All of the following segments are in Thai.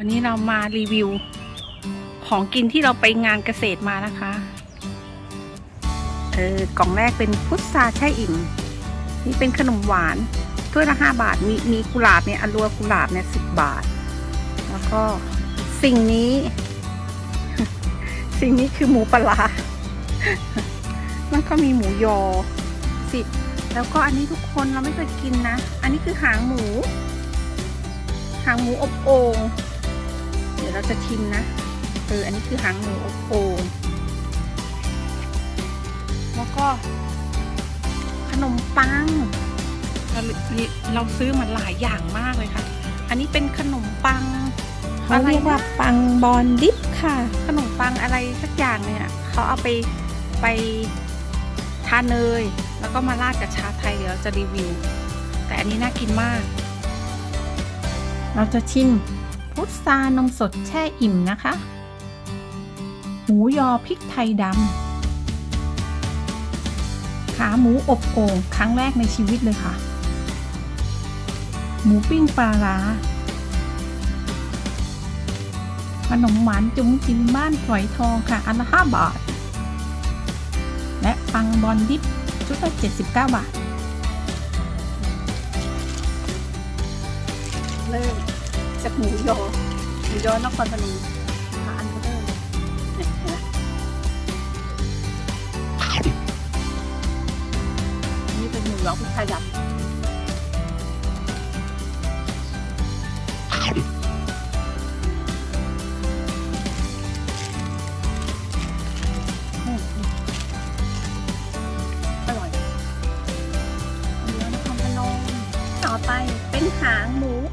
วันนี้เรามารีวิว ของกินที่เราไปงานเกษตรมานะคะ เออกล่องแรกเป็นพุทราแช่อิ่ม นี่เป็นขนมหวานถ้วยละห้าบาท มีมีกุหลาบเนี่ยอลัวกุหลาบเนี่ยสิบบาท แล้วก็สิ่งนี้ สิ่งนี้คือหมูปลาร้าแล้วก็มีหมูยอสิบแล้วก็อันนี้ทุกคนเราไม่เคยกินนะ อันนี้คือหางหมู หางหมูอบโอ่ง เดี๋ยวเราจะชิมนะเอออันนี้คือหางหมูอบโอ่งแล้วก็ ขนมปังเราเราซื้อมาหลายอย่างมากเลยค่ะ อันนี้เป็นขนมปังเขาเรียกว่าปังบอลดิฟค่ะ ขนมปังอะไรสักอย่างเนี่ยเขาเอาไปไปทานเนยแล้วก็มาราดกับชาไทยเดี๋ยวเราจะรีวิว แต่อันนี้น่ากินมาก เราจะชิม พุทรานมสดแช่อิ่มนะคะ หมูยอพริกไทยดำขาหมูอบโอ่งครั้งแรกในชีวิตเลยค่ะ หมูปิ้งปลาร้าขนมหวานจุ๋มจิมบ้านฝอยทองค่ะ อันละห้าบาท และปังบอลดิฟชุดละ79 บาท เริ่ม จากหมูยอหมูยอนครพนมหาอันก็ได้เลยเนี่ยเห็นไหมนี่เป็นหมูยอพริกไทยดำ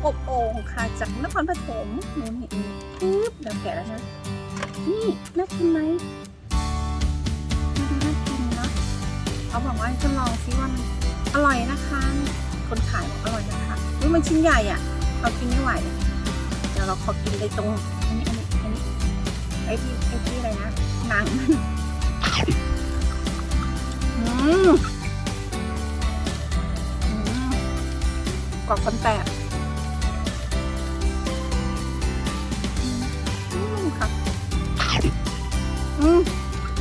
อบโอ่งค่ะจากนครปฐมนูเห็นปึ๊บเดี๋ยวแกะแล้วนะนี่น่ากินไหมดูน่ากินเนาะเขาบอกว่าให้ทดลองซิว่ามันอร่อยนะคะ คนขายบอกอร่อยนะคะอุ้ยมันชิ้นใหญ่อะเรากินไม่ไหวเดี๋ยวเราขอกินในตรงอันนี้อันนี้อันนี้ไอ้ที่ไอ้ที่อะไรนะหนังอืมอืมกรอบฟันแตก อืม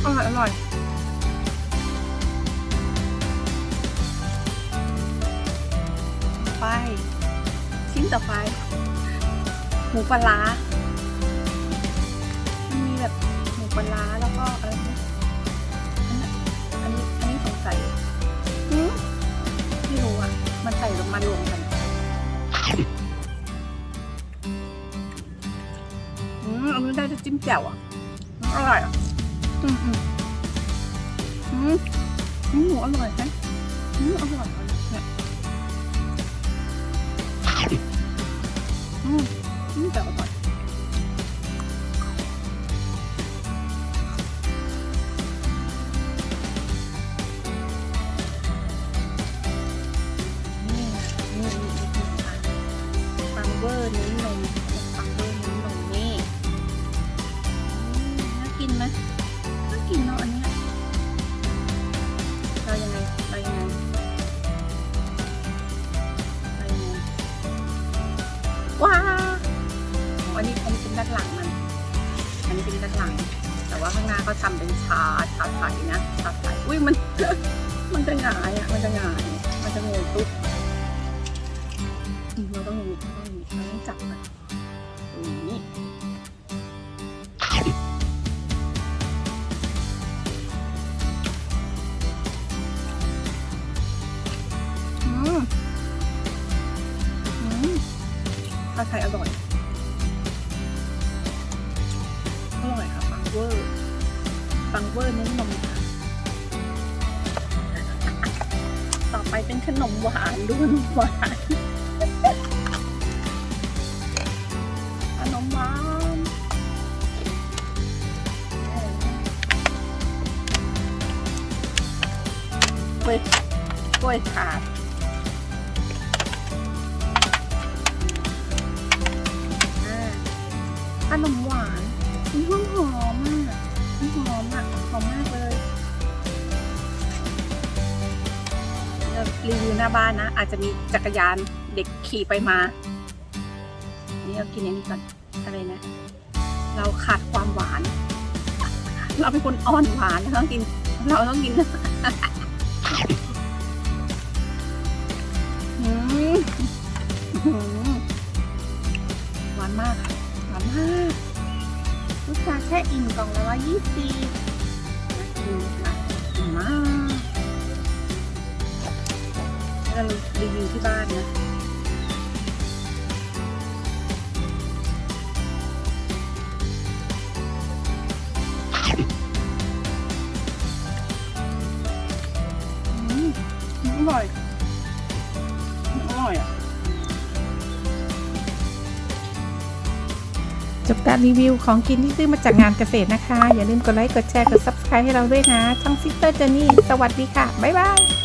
อร่อยอร่อยไป ชิ้นต่อไป หมูปลาร้ามันมีแบบหมูปลาร้าแล้วก็อะไรนะอันนั้นอันนี้อันนี้สงสัยอืมไม่รู้อะ มันใส่ลงมารวมกันอืมอันนี้ได้จะจิ้มแจ่วอะอืมอร่อยอะ อืมอืมอืมอืม หลังมัน อันนี้เป็นด้านหลัง แต่ว่าข้างหน้าเขาทำเป็นชาชาไทยนะชาไทยอุ้ยมัน มันจะหงายอะมันจะหงาย มันจะงงตุ๊บเราต้องอย่างนี้ต้องอย่างนี้เราต้องจับมันอย่างนี้อืมอืมชาไทยอร่อย เวอร์ปังเวอร์เน้นนมค่ะต่อไปเป็นขนมหวานดูขนมหวานขนมหวานกล้วยกล้วยถาดอ่าขนมหวาน มันหอมหอมอะมันหอมอะหอมมากเลยรีวิวหน้าบ้านนะ อาจจะมีจักรยานเด็กขี่ไปมา นี่เรากินอันนี้ก่อนอะไรนะ เราขาดความหวาน เราเป็นคนอ่อนหวานเราต้องกิน เราต้องกินอืม ลูกชาแช่อิ่มกล่องละร้อยยี่สิบดูค่ะอิ่มมากเรารีวิวที่บ้านนะ จบการรีวิวของกินที่ซื้อมาจากงานเกษตรนะคะ อย่าลืมกดไลค์ กดแชร์ กด subscribe ให้เราด้วยนะช่องซิสเตอร์เจนี่ สวัสดีค่ะ บ๊ายบาย